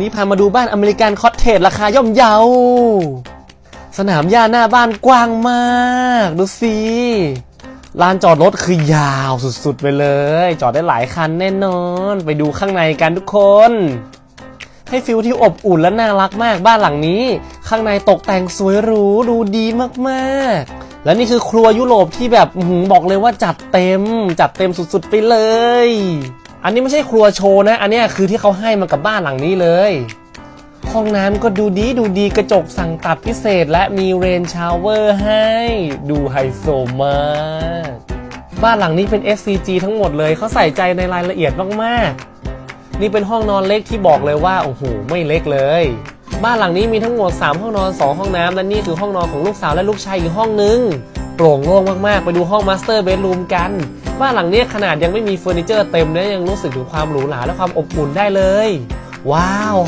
นี่พามาดูบ้านอเมริกันคอตเทจราคาย่อมเยา สนามหญ้าหน้าบ้านกว้างมาก ดูสิลานจอดรถคือยาวสุดๆไปเลย จอดได้หลายคันแน่นอน ไปดูข้างในกันทุกคน ให้ฟิลที่อบอุ่นและน่ารักมากบ้านหลังนี้ ข้างในตกแต่งสวยหรูดูดีมากๆ และนี่คือครัวยุโรปที่แบบหบอกเลยว่าจัดเต็ม จัดเต็มสุดๆไปเลย อันนี้ไม่ใช่ครัวโชว์นะ อันนี้คือที่เขาให้มากับบ้านหลังนี้เลย ห้องน้ำก็ดูดีดูดีกระจกสั่งตัดพิเศษ และมีเรนชาวเวอร์ให้ ดูไฮโซมาก บ้านหลังนี้เป็น SCG ทั้งหมดเลยเขาใส่ใจในรายละเอียดมากๆ นี่เป็นห้องนอนเล็กที่บอกเลยว่า โอ้โห ไม่เล็กเลย บ้านหลังนี้มีทั้งหมด 3 ห้องนอน 2 ห้องน้ำและนี่คือห้องนอนของลูกสาวและลูกชายอีกห้องนึงโปร่งโล่งมากๆ ไปดูห้องมาสเตอร์เบดรูมกัน บ้านหลังนี้ขนาดยังไม่มีเฟอร์นิเจอร์เต็มนะยังรู้สึกถึงความหรูหราและความอบอุ่นได้เลย ว้าว